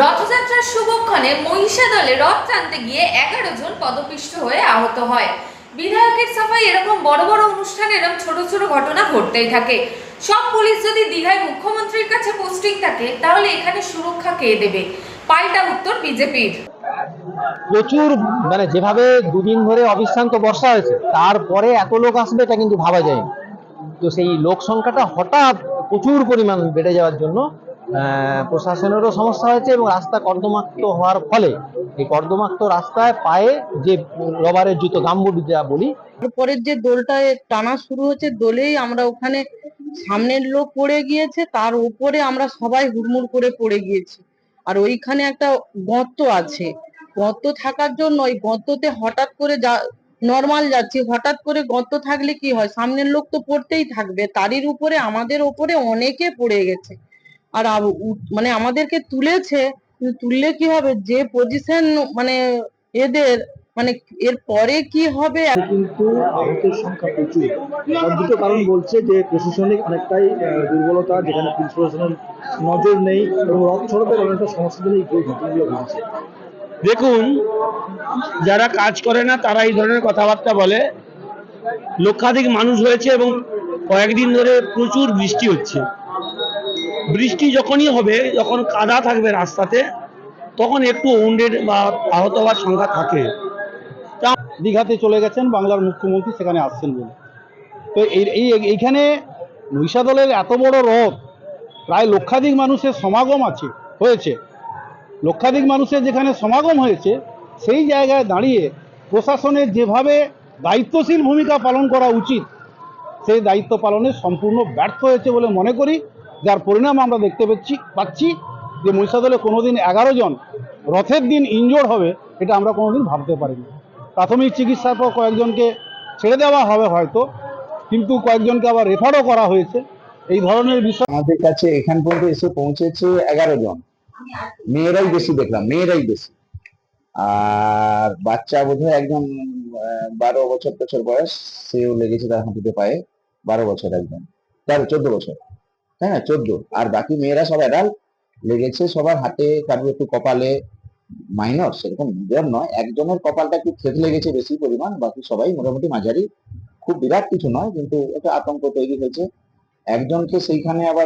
রথযাত্রার শুভক্ষণে মহিষা দলে রথ টানতে গিয়ে এগারো জন পদপিষ্ট হয়ে আহত হয়। বিধায়কের সাফাই এরকম বড় বড় অনুষ্ঠানে এরকম ছোট ছোট ঘটনা ঘটতেই থাকে। সব পুলিশ যদি দীঘায় মুখ্যমন্ত্রীর কাছে পোস্টিং থাকে, তাহলে এখানে সুরক্ষা কে দেবে? পাল্টা উত্তর বিজেপির। প্রচুর মানে যেভাবে দুদিন ধরে অবিশ্রান্ত বর্ষা হয়েছে, তারপরে এত লোক আসবে, এটা কিন্তু ভাবা যায়নি। তো সেই লোক সংখ্যাটা হঠাৎ প্রচুর পরিমাণ বেড়ে যাওয়ার জন্য প্রশাসনেরও সমস্যা হয়েছে এবং রাস্তা কর্দমাক্ত হওয়ার ফলে এই কর্দমাক্ত রাস্তায় পায়ে যে রবারের জুতো গাম্বুট যা বলি পরের যে দোলটা টানা শুরু হচ্ছে দোলেই আমরা ওখানে সামনের লোক পড়ে গিয়েছে, তার উপরে আমরা সবাই হুড়মুড় করে পড়ে গিয়েছি। আর ওইখানে একটা গর্ত আছে। গর্ত থাকার জন্য ওই গর্ততে হঠাৎ করে যা নর্মাল যাচ্ছি, হঠাৎ করে গর্ত থাকলে কি হয়? সামনের লোক তো পড়তেই থাকবে, তারই উপরে, আমাদের উপরে অনেকে পড়ে গেছে। আর আব- উ- মানে আমাদেরকে তুলেছে কিন্তু তুললে কি হবে? যে পজিশন মানে এদের মানে এর পরে কি হবে? কিন্তু আহতের সংখ্যা প্রচুর। তার দুটো কারণ বলছে যে প্রশাসনিক অনেকটাই দুর্বলতা যেখানে পুলিশ প্রশাসনের নজর নেই এবং রথ ছড়াতে অনেকটা সমস্যার জন্য এই ঘটনাগুলো ঘটেছে দেখুন যারা কাজ করে না তারা এই ধরনের কথাবার্তা বলে। লক্ষাধিক মানুষ হয়েছে এবং কয়েকদিন ধরে প্রচুর বৃষ্টি হচ্ছে। বৃষ্টি যখনই হবে, যখন কাদা থাকবে রাস্তাতে, তখন একটু উন্ডেড বা আহত হওয়ার সংখ্যা থাকে। দীঘাতে চলে গেছেন, বাংলার মুখ্যমন্ত্রী সেখানে আসছেন বলে। তো এই, এই- এইখানে নৈশা দলের এত বড় রথ, প্রায় লক্ষাধিক মানুষের সমাগম আছে, হয়েছে। লক্ষাধিক মানুষের যেখানে সমাগম হয়েছে, সেই জায়গায় দাঁড়িয়ে প্রশাসনের যেভাবে দায়িত্বশীল ভূমিকা পালন করা উচিত, সেই দায়িত্ব পালনে সম্পূর্ণ ব্যর্থ হয়েছে বলে মনে করি। যার পরিণাম আমরা দেখতে পাচ্ছি পাচ্ছি যে মহিষাদলে কোনোদিন এগারো জন রথের দিন ইনজোর হবে এটা আমরা কোনোদিন ভাবতে পারিনি। প্রাথমিক চিকিৎসার পর কয়েকজনকে ছেড়ে দেওয়া হবে হয়তো কিন্তু কয়েকজনকে আবার রেফারও করা হয়েছে। এই ধরনের বিষয় আমাদের কাছে এখান পর্যন্ত এসে পৌঁছেছে এগারো জন। মেয়েরাই বেশি দেখলাম মেয়েরাই বেশি। আর বাচ্চা বোধহয় আহ, বারো বছর বছর বয়স সেও লেগেছে তার হাঁটুতে পায়ে বারো বছর একজন তেরো চোদ্দ বছর। হ্যাঁ চোদ্দ। আর বাকি মেয়েরা সব অ্যাডাল্ট লেগেছে সবার হাতে কারোর একটু কপালে মাইনর সেরকম মেজর নয়। একজনের কপালটা একটু থেত লেগেছে বেশি পরিমাণ, বাকি সবাই মোটামুটি মাঝারি। খুব বিরাট কিছু নয়, কিন্তু একটা আতঙ্ক তৈরি হয়েছে। একজনকে সেইখানে আবার